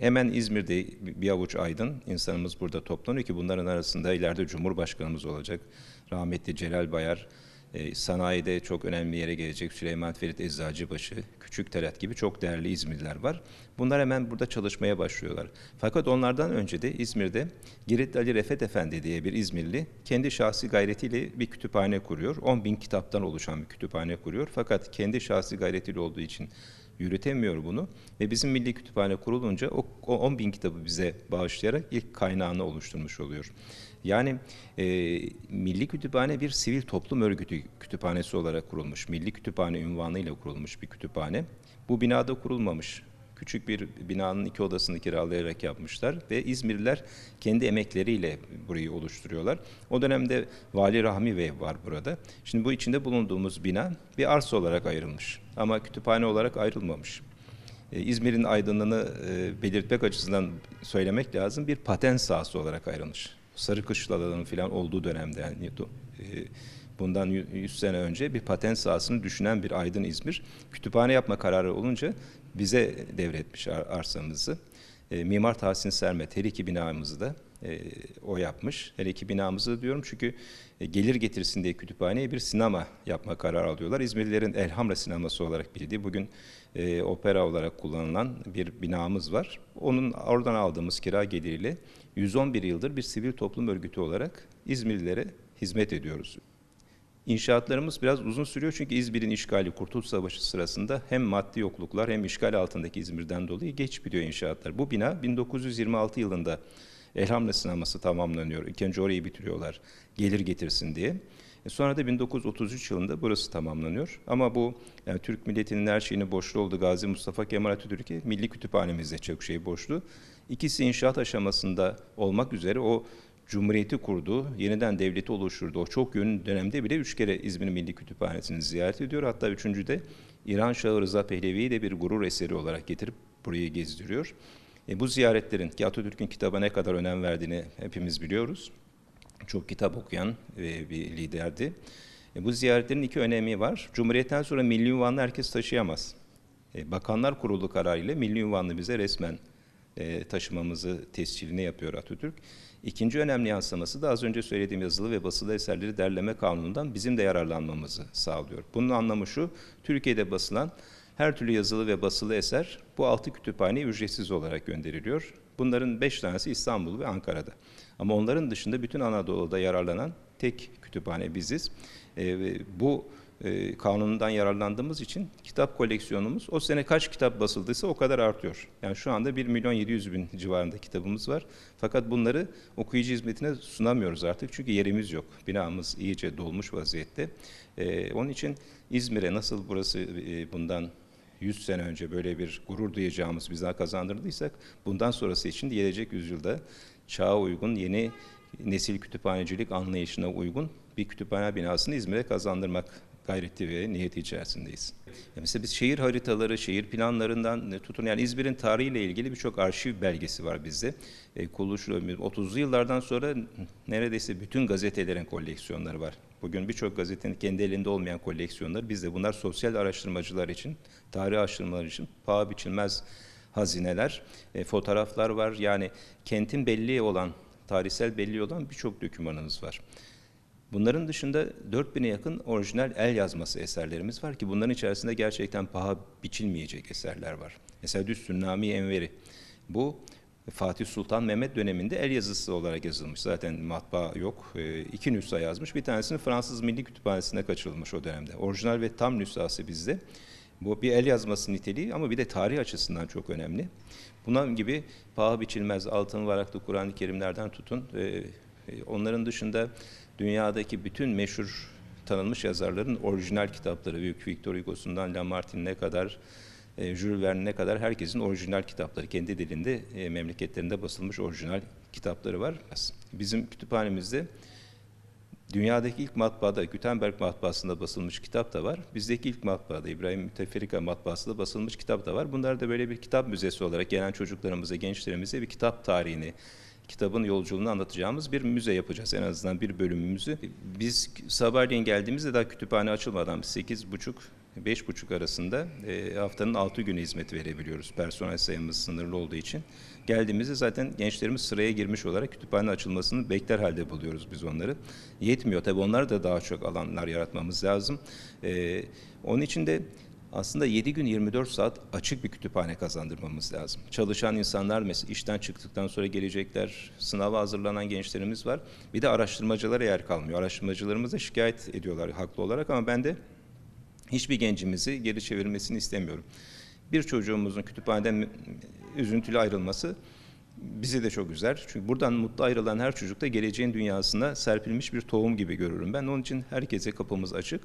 Hemen İzmir'de bir avuç aydın insanımız burada toplanıyor ki bunların arasında ileride Cumhurbaşkanımız olacak. Rahmetli Celal Bayar, e, sanayide çok önemli yere gelecek Süleyman Ferit Eczacıbaşı, Küçük Talat gibi çok değerli İzmirliler var. Bunlar hemen burada çalışmaya başlıyorlar. Fakat onlardan önce de İzmir'de Girit Ali Refet Efendi diye bir İzmirli kendi şahsi gayretiyle bir kütüphane kuruyor. 10 bin kitaptan oluşan bir kütüphane kuruyor. Fakat kendi şahsi gayretiyle olduğu için yürütemiyor bunu ve bizim Milli Kütüphane kurulunca o, o 10 bin kitabı bize bağışlayarak ilk kaynağını oluşturmuş oluyor. Yani e, Milli Kütüphane bir sivil toplum örgütü kütüphanesi olarak kurulmuş. Milli Kütüphane ünvanıyla kurulmuş bir kütüphane. Bu binada kurulmamış. Küçük bir binanın iki odasını kiralayarak yapmışlar ve İzmirliler kendi emekleriyle burayı oluşturuyorlar. O dönemde Vali Rahmi Bey var burada. Şimdi bu içinde bulunduğumuz bina bir arsa olarak ayrılmış ama kütüphane olarak ayrılmamış. E, İzmir'in aydınlığını e, belirtmek açısından söylemek lazım bir patent sahası olarak ayrılmış. Sarı Kışlaların falan olduğu dönemde yani e, bundan 100 sene önce bir patent sahasını düşünen bir aydın İzmir kütüphane yapma kararı olunca bize devretmiş arsamızı. E, Mimar Tahsin Sermet her iki binamızı da e, o yapmış. Her iki binamızı diyorum çünkü e, gelir getirsin diye kütüphaneye bir sinema yapma kararı alıyorlar. İzmirlilerin Elhamra sineması olarak bildiği bugün e, opera olarak kullanılan bir binamız var. Onun oradan aldığımız kira geliriyle 111 yıldır bir sivil toplum örgütü olarak İzmirlilere hizmet ediyoruz. İnşaatlarımız biraz uzun sürüyor çünkü İzmir'in işgali Kurtuluş Savaşı sırasında hem maddi yokluklar hem işgal altındaki İzmir'den dolayı geç bitiyor inşaatlar. Bu bina 1926 yılında Elhamra sineması tamamlanıyor. İlk orayı bitiriyorlar gelir getirsin diye. E sonra da 1933 yılında burası tamamlanıyor. Ama bu yani Türk milletinin her şeyini borçlu oldu Gazi Mustafa Kemal Atatürk'e Milli Kütüphanemizde çok şey borçlu. İkisi inşaat aşamasında olmak üzere o Cumhuriyeti kurdu, yeniden devleti oluşturdu. O çok yönlü dönemde bile üç kere İzmir Milli Kütüphanesi'ni ziyaret ediyor. Hatta üçüncüde İran Şahı Rıza Pehlevi'yi de bir gurur eseri olarak getirip burayı gezdiriyor. E, bu ziyaretlerin ki Atatürk'ün kitaba ne kadar önem verdiğini hepimiz biliyoruz. Çok kitap okuyan e, bir liderdi. E, bu ziyaretlerin iki önemi var. Cumhuriyetten sonra milli ünvanını herkes taşıyamaz. E, Bakanlar Kurulu kararıyla milli ünvanını bize resmen e, taşımamızı tescilini yapıyor Atatürk. İkinci önemli yansıması da az önce söylediğim yazılı ve basılı eserleri derleme kanunundan bizim de yararlanmamızı sağlıyor. Bunun anlamı şu, Türkiye'de basılan her türlü yazılı ve basılı eser bu altı kütüphaneye ücretsiz olarak gönderiliyor. Bunların beş tanesi İstanbul ve Ankara'da. Ama onların dışında bütün Anadolu'da yararlanan tek kütüphane biziz. E, bu e, kanunundan yararlandığımız için kitap koleksiyonumuz o sene kaç kitap basıldıysa o kadar artıyor. Yani şu anda 1 milyon 700 bin civarında kitabımız var. Fakat bunları okuyucu hizmetine sunamıyoruz artık çünkü yerimiz yok. Binamız iyice dolmuş vaziyette. E, onun için İzmir'e nasıl burası e, bundan 100 sene önce böyle bir gurur duyacağımız bize kazandırdıysak bundan sonrası için gelecek yüzyılda çağa uygun yeni nesil kütüphanecilik anlayışına uygun bir kütüphane binasını İzmir'e kazandırmak gayreti ve niyeti içerisindeyiz. mesela biz şehir haritaları, şehir planlarından tutun yani İzmir'in tarihiyle ilgili birçok arşiv belgesi var bizde. E, kuruluşu 30'lu yıllardan sonra neredeyse bütün gazetelerin koleksiyonları var. Bugün birçok gazetenin kendi elinde olmayan koleksiyonları bizde. Bunlar sosyal araştırmacılar için, tarih araştırmaları için paha biçilmez hazineler, e, fotoğraflar var. Yani kentin belli olan, tarihsel belli olan birçok dokümanımız var. Bunların dışında 4000'e yakın orijinal el yazması eserlerimiz var ki bunların içerisinde gerçekten paha biçilmeyecek eserler var. Mesela Düsturnaami Enveri. Bu Fatih Sultan Mehmet döneminde el yazısı olarak yazılmış. Zaten matbaa yok. E, iki yazmış. Bir tanesini Fransız Milli Kütüphanesi'ne kaçırılmış o dönemde. Orijinal ve tam nüshası bizde. Bu bir el yazması niteliği ama bir de tarih açısından çok önemli. Bunun gibi paha biçilmez altın varaklı Kur'an-ı Kerimlerden tutun. E, onların dışında dünyadaki bütün meşhur tanınmış yazarların orijinal kitapları, Büyük Victor Hugo'sundan Lamartine'e kadar, e, Jules Verne'e kadar herkesin orijinal kitapları, kendi dilinde e, memleketlerinde basılmış orijinal kitapları var. Bizim kütüphanemizde dünyadaki ilk matbaada, Gutenberg matbaasında basılmış kitap da var. Bizdeki ilk matbaada, İbrahim Müteferrika matbaasında basılmış kitap da var. Bunlar da böyle bir kitap müzesi olarak gelen çocuklarımıza, gençlerimize bir kitap tarihini, kitabın yolculuğunu anlatacağımız bir müze yapacağız. En azından bir bölümümüzü. Biz sabahleyin geldiğimizde daha kütüphane açılmadan 8.30 5.30 arasında e, haftanın 6 günü hizmet verebiliyoruz. Personel sayımız sınırlı olduğu için. Geldiğimizde zaten gençlerimiz sıraya girmiş olarak kütüphane açılmasını bekler halde buluyoruz biz onları. Yetmiyor tabii onlar da daha çok alanlar yaratmamız lazım. E, onun için de aslında 7 gün 24 saat açık bir kütüphane kazandırmamız lazım. Çalışan insanlar mesela işten çıktıktan sonra gelecekler, sınava hazırlanan gençlerimiz var. Bir de araştırmacılara yer kalmıyor. Araştırmacılarımız da şikayet ediyorlar haklı olarak ama ben de hiçbir gencimizi geri çevirmesini istemiyorum. Bir çocuğumuzun kütüphaneden üzüntülü ayrılması bizi de çok üzer. Çünkü buradan mutlu ayrılan her çocuk da geleceğin dünyasına serpilmiş bir tohum gibi görürüm ben. Onun için herkese kapımız açık.